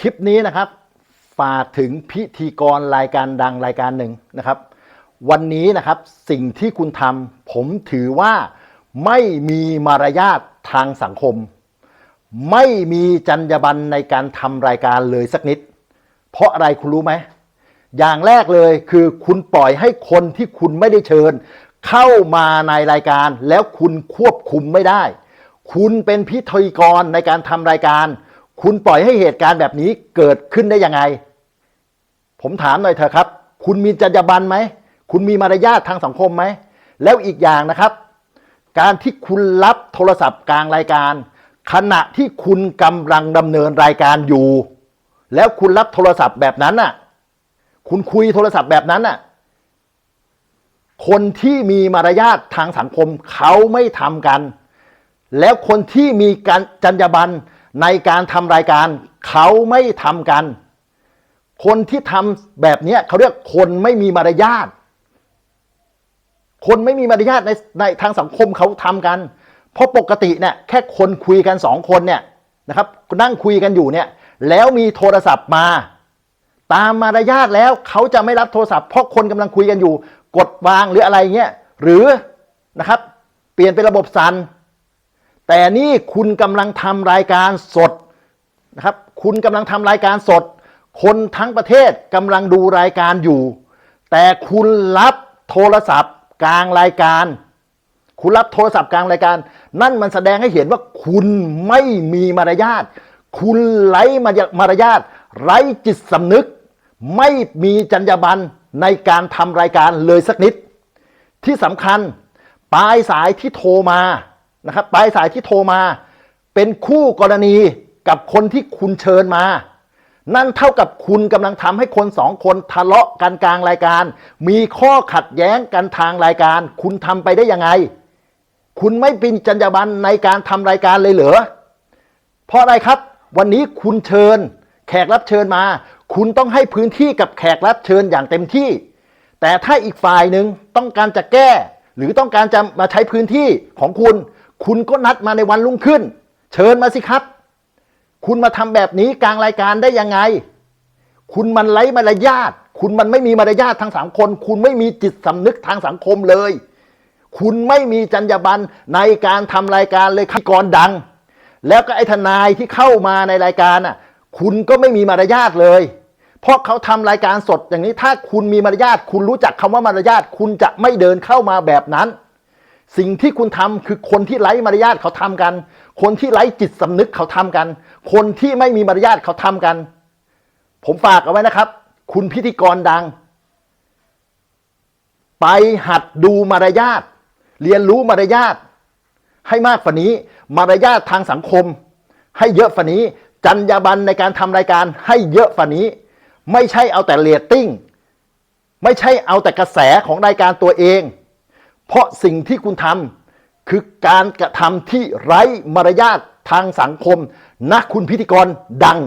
คลิปนี้นะครับฝากถึงพิธีกรรายการดังรายการหนึ่งนะครับ วันนี้นะครับสิ่งที่คุณทำผมถือว่าไม่มีมารยาททางสังคม ไม่มีจรรยาบรรณในการทำรายการเลยสักนิด เพราะอะไรคุณรู้ไหม อย่างแรกเลยคือคุณปล่อยให้คนที่คุณไม่ได้เชิญ เข้ามาในรายการแล้วคุณควบคุมไม่ได้ คุณเป็นพิธีกรในการทำรายการ คุณปล่อยให้เหตุการณ์แบบนี้เกิดขึ้นได้ยังไง ผมถามหน่อยเถอะครับ คุณมีจรรยาบรรณไหม คุณมีมารยาททางสังคมไหม แล้วอีกอย่างนะครับ การที่คุณรับโทรศัพท์กลางรายการ ขณะที่คุณกำลังดำเนินรายการอยู่ แล้วคุณรับโทรศัพท์แบบนั้นน่ะ คุณคุยโทรศัพท์แบบนั้นน่ะ คนที่มีมารยาททางสังคมเขาไม่ทำกัน แล้วคนที่มีการจรรยาบรรณ ในการทำรายการเขาไม่ทำกัน คนที่ทำแบบเนี้ยเขาเรียกคนไม่มีมารยาทคนไม่มีมารยาทในในทางสังคมเขาทำกัน เพราะปกติเนี่ยแค่คนคุยกันสองคนเนี่ยนะครับนั่งคุยกันอยู่เนี่ยแล้วมีโทรศัพท์มา ตามมารยาทแล้วเขาจะไม่รับโทรศัพท์เพราะคนกำลังคุยกันอยู่ กดวางหรืออะไรเงี้ยหรือนะครับ เปลี่ยนเป็นระบบสั่น แต่นี่คุณกำลังทำรายการสดนะครับ คุณกำลังทำรายการสด คนทั้งประเทศกำลังดูรายการอยู่ แต่คุณรับโทรศัพท์กลางรายการ คุณรับโทรศัพท์กลางรายการ นั่นมันแสดงให้เห็นว่าคุณไม่มีมารยาท คุณไร้มารยาท ไร้จิตสำนึก ไม่มีจรรยาบรรณในการทำรายการเลยสักนิด ที่สำคัญ ปลายสายที่โทรมา นะครับปลายสายที่โทรมา เป็นคู่กรณีกับคนที่คุณเชิญมา นั่นเท่ากับคุณกำลังทำให้คนสองคนทะเลาะกันกลางรายการ มีข้อขัดแย้งกันทางรายการ คุณทำไปได้ยังไง คุณไม่เป็นจรรยาบรรณในการทำรายการเลยเหรอเพราะอะไรครับ วันนี้คุณเชิญ แขกรับเชิญมา คุณต้องให้พื้นที่กับแขกรับเชิญอย่างเต็มที่ แต่ถ้าอีกฝ่ายหนึ่งต้องการจะแก้ หรือต้องการจะมาใช้พื้นที่ของคุณ คุณก็นัดมาในวันรุ่งขึ้น เชิญมาสิครับ คุณมาทำแบบนี้กลางรายการได้ยังไง คุณมันไร้มารยาทคุณมันไม่มีมารยาททางสังคม คุณไม่มีจิตสำนึกทางสังคมเลย คุณไม่มีจรรยาบรรณในการทำรายการเลยพิกรดัง แล้วก็ไอ้ทนายที่เข้ามาในรายการน่ะ คุณก็ไม่มีมารยาทเลย เพราะเขาทำรายการสดอย่างนี้ถ้าคุณมีมารยาทคุณรู้จักคำว่ามารยาทคุณจะไม่เดินเข้ามาแบบนั้น สิ่งที่คุณทำคือคนที่ไร้มารยาทเขาทำกัน คนที่ไร้จิตสำนึกเขาทำกัน คนที่ไม่มีมารยาทเขาทำกัน ผมฝากเอาไว้นะครับ คุณพิธีกรดัง ไปหัดดูมารยาท เรียนรู้มารยาท ให้มากฝัานี้ มารยาททางสังคม ให้เยอะฝัานี้ จรรยาบรรณในการทำรายการให้เยอะฝัานี้ ไม่ใช่เอาแต่เรตติ้ง ไม่ใช่เอาแต่กระแสของรายการตัวเอง เพราะสิ่งที่คุณทำคือการกระทำที่ไร้มารยาททางสังคมนะคุณพิธีกรดัง